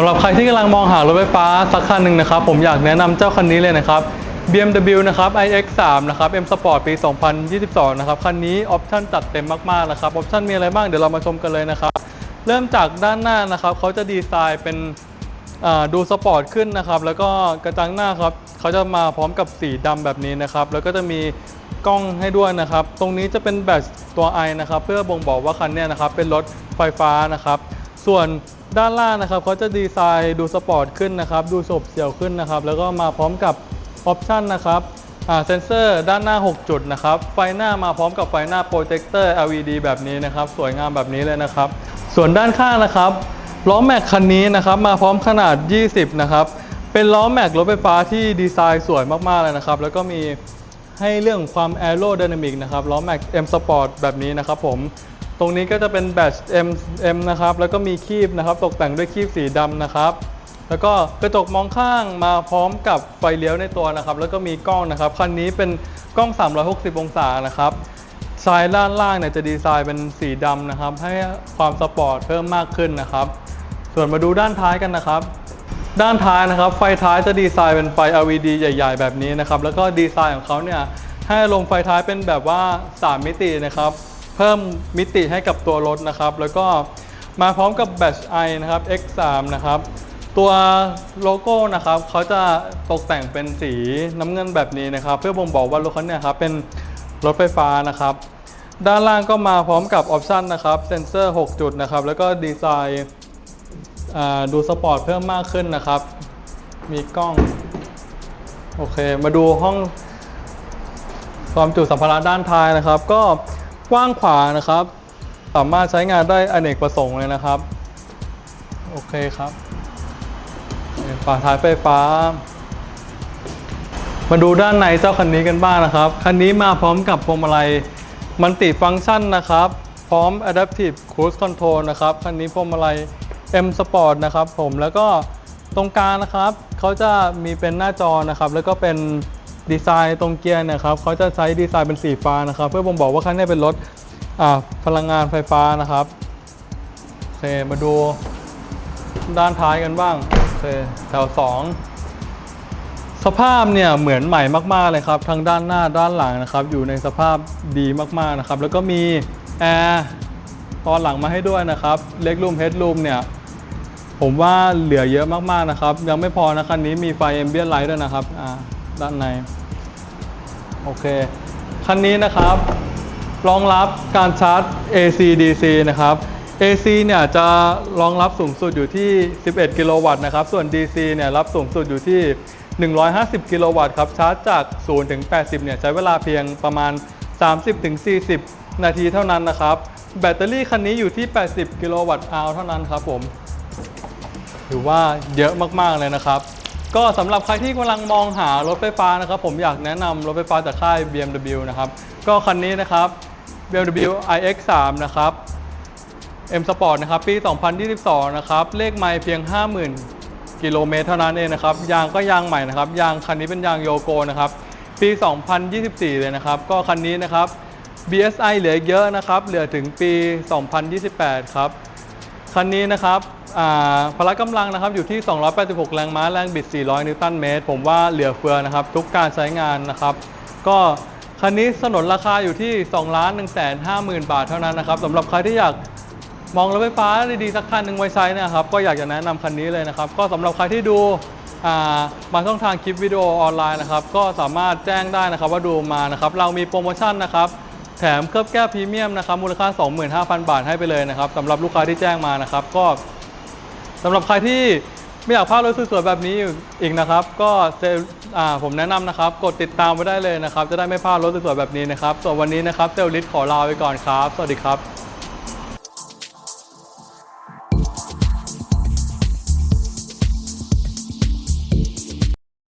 ำหรับใครที่กำลังมองหารถไฟฟ้าสักคันหนึ่งนะครับ ผมอยากแนะนำเจ้าคันนี้เลยนะครับ BMW นะครับ iX3 นะครับ M Sport ปี 2022 นะครับ คันนี้ออปชั่นจัดเต็มมากๆนะครับ ออปชั่นมีอะไรบ้าง เดี๋ยวเรามาชมกันเลยนะครับ เริ่มจากด้านหน้านะครับ เขาจะดีไซน์เป็นดูสปอร์ตขึ้นนะครับ แล้วก็กระจังหน้าครับ เขาจะมาพร้อมกับสีดำแบบนี้นะครับ แล้วก็จะมีกล้องให้ด้วยนะครับ ตรงนี้จะเป็นแบตตัว i นะครับ เพื่อบ่งบอกว่าคันนี้นะครับ เป็นรถไฟฟ้านะครับ ส่วนด้านล่างนะครับเขาจะดีไซน์ดูสปอร์ตขึ้นนะครับ ดูโฉบเฉี่ยวขึ้นนะครับ แล้วก็มาพร้อมกับออปชันนะครับเซนเซอร์ด้านหน้า 6 จุดนะครับ ไฟหน้ามาพร้อมกับไฟหน้าโปรเจคเตอร์ LED แบบนี้นะครับ สวยงามแบบนี้เลยนะครับ ส่วนด้านข้างนะครับล้อแม็กคันนี้นะครับมาพร้อมขนาด 20 นะครับ เป็นล้อแม็กรถไฟฟ้าที่ดีไซน์สวยมากๆเลยนะครับ แล้วก็มีให้เรื่องความแอโร d y นามิกนะครับล้อแม็ก M Sport แบบนี้นะครับผม ตรงนี้ก็จะเป็นแบต M M นะครับ แล้วก็มีคีบนะครับ ตกแต่งด้วยคีบสีดำนะครับ แล้วก็กระจกมองข้างมาพร้อมกับไฟเลี้ยวในตัวนะครับ แล้วก็มีกล้องนะครับ คันนี้เป็นกล้อง 360 องศานะครับชายด้านล่างเนี่ยจะดีไซน์เป็นสีดำนะครับ ให้ความสปอร์ตเพิ่มมากขึ้นนะครับ ส่วนมาดูด้านท้ายกันนะครับ ด้านท้ายนะครับ ไฟท้ายจะดีไซน์เป็นไฟ LED ใหญ่ ๆ แบบนี้นะครับ แล้วก็ดีไซน์ของเขาเนี่ยให้ลงไฟท้ายเป็นแบบว่า 3 มิตินะครับ เพิ่มมิติให้กับตัวรถนะครับ แล้วก็มาพร้อมกับแบตไอนะครับ X3 นะครับ ตัวโลโก้นะครับเขาจะตกแต่งเป็นสีน้ำเงินแบบนี้นะครับ เพื่อบ่งบอกว่ารถคันนี้ครับเป็นรถไฟฟ้านะครับ ด้านล่างก็มาพร้อมกับออปชันนะครับเซนเซอร์ 6 จุดนะครับ แล้วก็ดีไซน์ดูสปอร์ตเพิ่มมากขึ้นนะครับ มีกล้อง โอเค มาดูห้องความจุสัมภาระด้านท้ายนะครับ ก็ กว้างขวางนะครับ สามารถใช้งานได้อเนกประสงค์เลยนะครับ โอเคครับฝาท้ายไฟฟ้า มาดูด้านในเจ้าคันนี้กันบ้างนะครับ คันนี้มาพร้อมกับพวงมาลัยมันติฟังก์ชันนะครับ พร้อม Adaptive Cruise Control นะครับ คันนี้พวงมาลัย M Sport นะครับผมแล้วก็ตรงกลางนะครับ เขาจะมีเป็นหน้าจอนะครับ แล้วก็เป็น ดีไซน์ตรงเกียร์นะครับเขาจะใช้ดีไซน์เป็นสีฟ้านะครับ เพื่อบ่งบอกว่าคันนี้เป็นรถพลังงานไฟฟ้านะครับโอเคมาดูด้านท้ายกันบ้างโอเคแถวสองสภาพเนี่ยเหมือนใหม่มาก ๆ เลยครับทั้งด้านหน้าด้านหลังนะครับ อยู่ในสภาพดีมากๆนะครับ แล้วก็มีแอร์ตอนหลังมาให้ด้วยนะครับ เล็กรูมเฮดรูมเนี่ยผมว่าเหลือเยอะมากๆนะครับ ยังไม่พอนะคันนี้มีไฟเอมเบียนไลท์ด้วยนะครับอ่า ด้านใน โอเค คันนี้นะครับ รองรับการชาร์จ AC DC นะครับ AC เนี่ยจะรองรับสูงสุดอยู่ที่ 11 กิโลวัตต์นะครับ ส่วน DC เนี่ยรับสูงสุดอยู่ที่ 150 กิโลวัตต์ครับ ชาร์จจาก 0 ถึง 80 เนี่ยใช้เวลาเพียงประมาณ 30 ถึง 40 นาทีเท่านั้นนะครับ แบตเตอรี่คันนี้อยู่ที่ 80 กิโลวัตต์อาวเท่านั้นครับผม ถือว่าเยอะมาก ๆ เลยนะครับ ก็สำหรับใครที่กำลังมองหารถไฟฟ้านะครับผมอยากแนะนำรถไฟฟ้าจากค่าย BMW นะครับก็คันนี้นะครับ BMW iX3 นะครับ M Sport นะครับปี 2022 นะครับเลขไมล์เพียง 50,000 กิโลเมตรเท่านั้นเองนะครับยางก็ยางใหม่นะครับยางคันนี้เป็นยางโยโกนะครับปี 2024 เลยนะครับ ก็คันนี้นะครับ BSI เหลือเยอะนะครับ เหลือถึงปี 2028 ครับ คันนี้นะครับ พละกำลังนะครับอยู่ที่ 286 แรงม้าแรงบิด 400 นิวตันเมตร ผมว่าเหลือเฟือนะครับ ทุกการใช้งานนะครับ ก็คันนี้สนนราคาอยู่ที่2 1 5 0 0 0 0 บาทเท่านั้นนะครับสำหรับใครที่อยากมองรถไฟฟ้าดีๆสักคันหนึ่งไว้ใช้นะครับ ก็อยากจะแนะนำคันนี้เลยนะครับ ก็สำหรับใครที่ดูมาช่องทางคลิปวิดีโอออนไลน์นะครับ ก็สามารถแจ้งได้นะครับว่าดูมานะครับ เรามีโปรโมชั่นนะครับแถมเคลือบแก้วพรีเมียมนะครับมูลค่า 25,000 บาทให้ไปเลยนะครับสำหรับลูกค้าที่แจ้งมานะครับ ก็ สำหรับใครที่ไม่อยากพลาดรถสวยๆแบบนี้อีกนะครับ ก็เซลอ่าผมแนะนำนะครับ กดติดตามไว้ได้เลยนะครับ จะได้ไม่พลาดรถสวยๆแบบนี้นะครับส่วนวันนี้นะครับเซลลิสขอลาไปก่อนครับ สวัสดีครับ